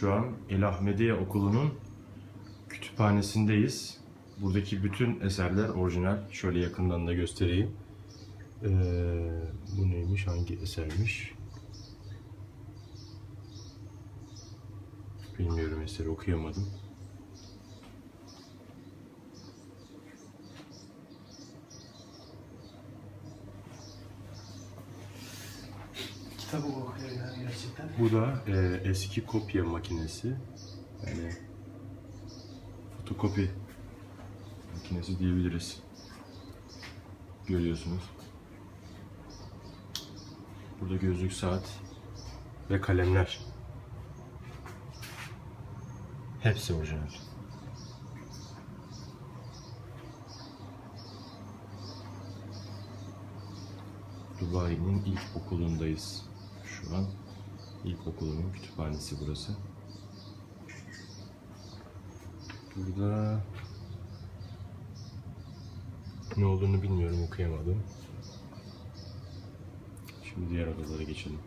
Şu an El Ahmediye Okulu'nun kütüphanesindeyiz. Buradaki bütün eserler orijinal. Şöyle yakından da göstereyim. Ee, bu neymiş? Hangi esermiş? Bilmiyorum eseri okuyamadım. Kitabı okuyor yani gerçekten. Bu da e, eski kopya makinesi. Yani fotokopi makinesi diyebiliriz. Görüyorsunuz. Burada gözlük saat ve kalemler. Hepsi orijinal. Dubai'nin ilk okulundayız şu an. İlkokulumun kütüphanesi burası. Burada ne olduğunu bilmiyorum okuyamadım. Şimdi diğer odalara geçelim.